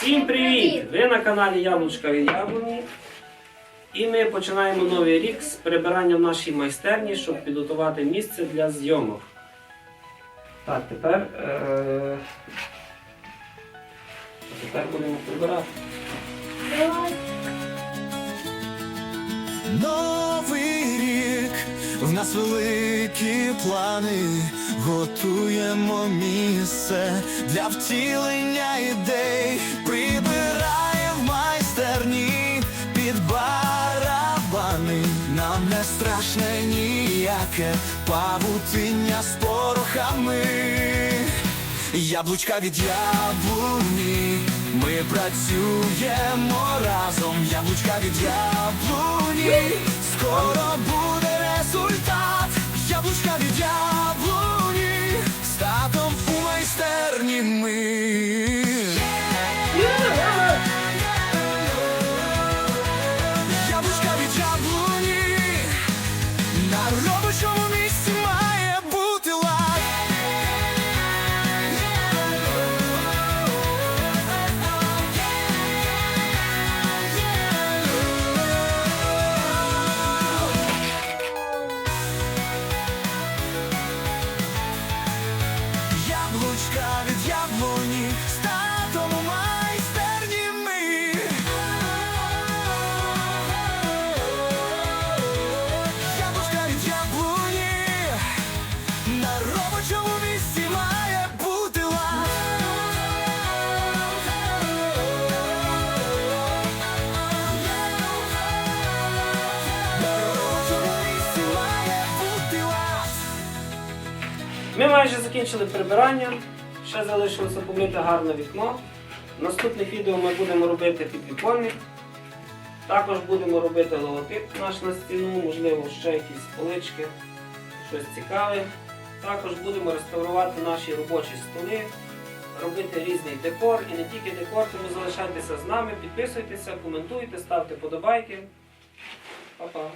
Всім привіт! Ви на каналі Яблучка від Яблуні. І ми починаємо новий рік з прибирання в нашій майстерні, щоб підготувати місце для зйомок. Так, тепер, е... тепер будемо прибирати. Новий рік, в нас великі плани, готуємо місце для втілення ідей, страшне ніяке павутиння з порохами. Яблучка від яблуні, ми працюємо разом. Яблучка від яблуні, скоро У майстерні ми. Яблучка від яблуні. На робочому місці має бути лад. Ми майже закінчили прибирання. Ще залишилося помити гарне вікно. В наступних відео ми будемо робити підвіконник. Також будемо робити логотип наш на стіну, можливо, ще якісь полички, щось цікаве. Також будемо реставрувати наші робочі столи, робити різний декор і не тільки декор, тому залишайтеся з нами, підписуйтеся, коментуйте, ставте подобайки. Па-па!